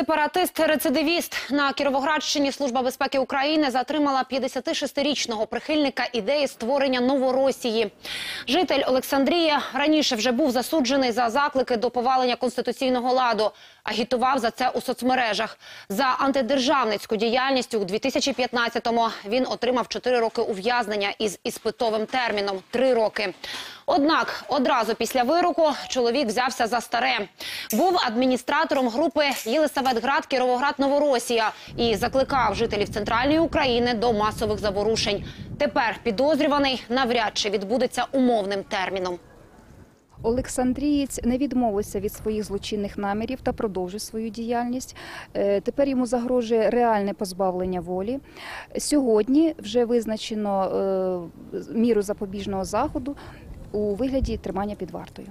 Сепаратист-рецидивіст на Кіровоградщині Служба безпеки України затримала 56-річного прихильника ідеї створення Новоросії. Житель Олександрії раніше вже був засуджений за заклики до повалення конституційного ладу. Агітував за це у соцмережах. За антидержавницьку діяльність у 2015-му він отримав 4 роки ув'язнення із іспитовим терміном – 3 роки. Однак одразу після вироку чоловік взявся за старе. Був адміністратором групи Єлисаветград Кіровоград Новоросія і закликав жителів центральної України до масових заворушень. Тепер підозрюваний навряд чи відбудеться умовним терміном. Олександрієць не відмовився від своїх злочинних намірів та продовжує свою діяльність. Е, Тепер йому загрожує реальне позбавлення волі. Сьогодні вже визначено е, міру запобіжного заходу у вигляді тримання під вартою.